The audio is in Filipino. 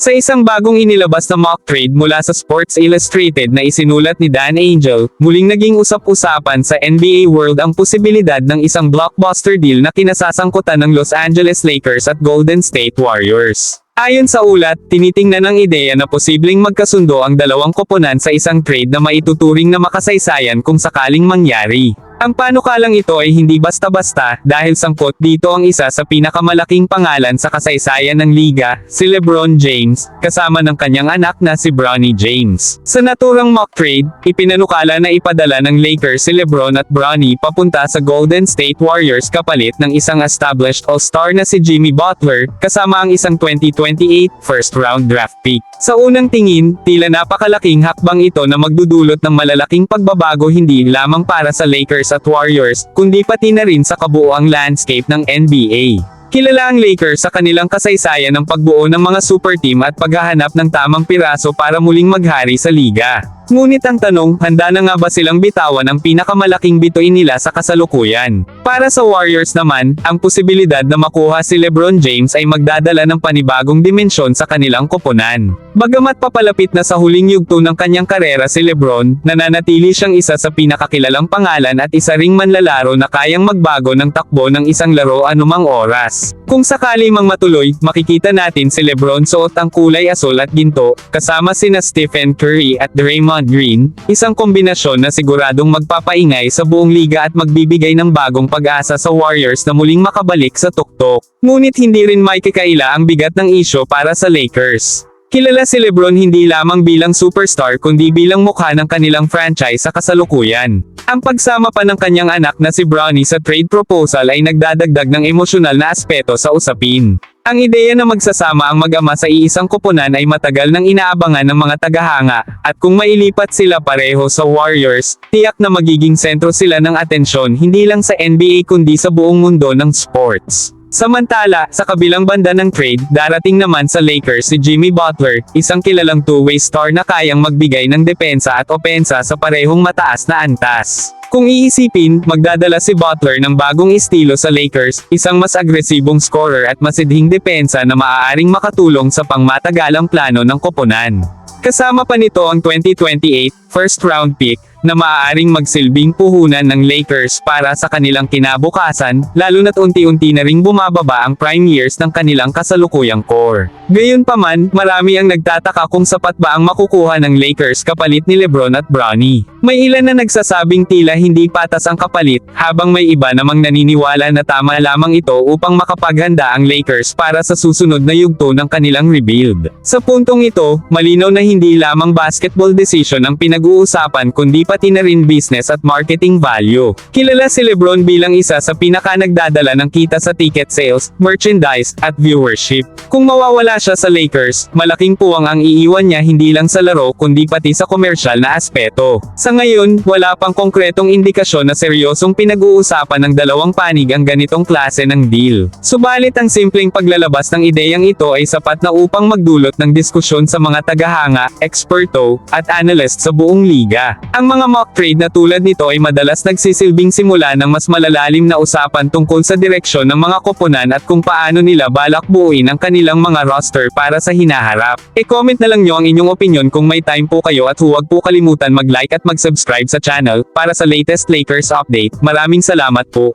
Sa isang bagong inilabas na mock trade mula sa Sports Illustrated na isinulat ni Dan Angel, muling naging usap-usapan sa NBA World ang posibilidad ng isang blockbuster deal na kinasasangkutan ng Los Angeles Lakers at Golden State Warriors. Ayon sa ulat, tinitingnan ng ideya na posibleng magkasundo ang dalawang koponan sa isang trade na maituturing na makasaysayan kung sakaling mangyari. Ang panukalang ito ay hindi basta-basta dahil sangkot dito ang isa sa pinakamalaking pangalan sa kasaysayan ng liga, si LeBron James, kasama ng kanyang anak na si Bronny James. Sa naturang mock trade, ipinanukala na ipadala ng Lakers si LeBron at Bronny papunta sa Golden State Warriors kapalit ng isang established all-star na si Jimmy Butler, kasama ang isang 2028 first round draft pick. Sa unang tingin, tila napakalaking hakbang ito na magdudulot ng malalaking pagbabago hindi lamang para sa Lakers at Warriors, kundi pati na rin sa kabuoang landscape ng NBA. Kilala ang Lakers sa kanilang kasaysayan ng pagbuo ng mga super team at paghahanap ng tamang piraso para muling maghari sa liga. Ngunit ang tanong, handa na nga ba silang bitawan ang pinakamalaking bituin nila sa kasalukuyan? Para sa Warriors naman, ang posibilidad na makuha si LeBron James ay magdadala ng panibagong dimensyon sa kanilang koponan. Bagamat papalapit na sa huling yugto ng kanyang karera si LeBron, nananatili siyang isa sa pinakakilalang pangalan at isa ring manlalaro na kayang magbago ng takbo ng isang laro anumang oras. Kung sakali mang matuloy, makikita natin si LeBron suot ang kulay asul at ginto, kasama sina Stephen Curry at Draymond Green, isang kombinasyon na siguradong magpapaingay sa buong liga at magbibigay ng bagong pag-asa sa Warriors na muling makabalik sa tuktok. Ngunit hindi rin may kikaila ang bigat ng isyo para sa Lakers. Kilala si Lebron hindi lamang bilang superstar kundi bilang mukha ng kanilang franchise sa kasalukuyan. Ang pagsama pa ng kanyang anak na si Bronny sa trade proposal ay nagdadagdag ng emosyonal na aspeto sa usapin. Ang ideya na magsasama ang mag-ama sa iisang koponan ay matagal nang inaabangan ng mga tagahanga, at kung mailipat sila pareho sa Warriors, tiyak na magiging sentro sila ng atensyon hindi lang sa NBA kundi sa buong mundo ng sports. Samantala, sa kabilang banda ng trade, darating naman sa Lakers si Jimmy Butler, isang kilalang two-way star na kayang magbigay ng depensa at opensa sa parehong mataas na antas. Kung iisipin, magdadala si Butler ng bagong estilo sa Lakers, isang mas agresibong scorer at masidhing depensa na maaaring makatulong sa pangmatagalang plano ng koponan. Kasama pa nito ang 2028 first round pick na maaaring magsilbing puhunan ng Lakers para sa kanilang kinabukasan, lalo na't unti-unti na ring bumababa ang prime years ng kanilang kasalukuyang core. Gayunpaman, marami ang nagtataka kung sapat ba ang makukuha ng Lakers kapalit ni Lebron at Bronny. May ilan na nagsasabing tila hindi patas ang kapalit, habang may iba namang naniniwala na tama lamang ito upang makapaghanda ang Lakers para sa susunod na yugto ng kanilang rebuild. Sa puntong ito, malinaw na hindi lamang basketball decision ang pinag-uusapan kundi pati na rin business at marketing value. Kilala si Lebron bilang isa sa pinaka nagdadala ng kita sa ticket sales, merchandise, at viewership. Kung mawawala siya sa Lakers, malaking puwang ang iiwan niya hindi lang sa laro kundi pati sa komersyal na aspeto. Sa ngayon, wala pang konkretong indikasyon na seryosong pinag-uusapan ng dalawang panig ang ganitong klase ng deal. Subalit ang simpleng paglalabas ng ideyang ito ay sapat na upang magdulot ng diskusyon sa mga tagahanga, eksperto, at analyst sa buong liga. Ang mga mock trade na tulad nito ay madalas nagsisilbing simula ng mas malalalim na usapan tungkol sa direksyon ng mga koponan at kung paano nila balak buuin ang kanilang mga roster para sa hinaharap. E-comment na lang nyo ang inyong opinion kung may time po kayo at huwag po kalimutan mag-like at mag-subscribe sa channel para sa latest Lakers update. Maraming salamat po.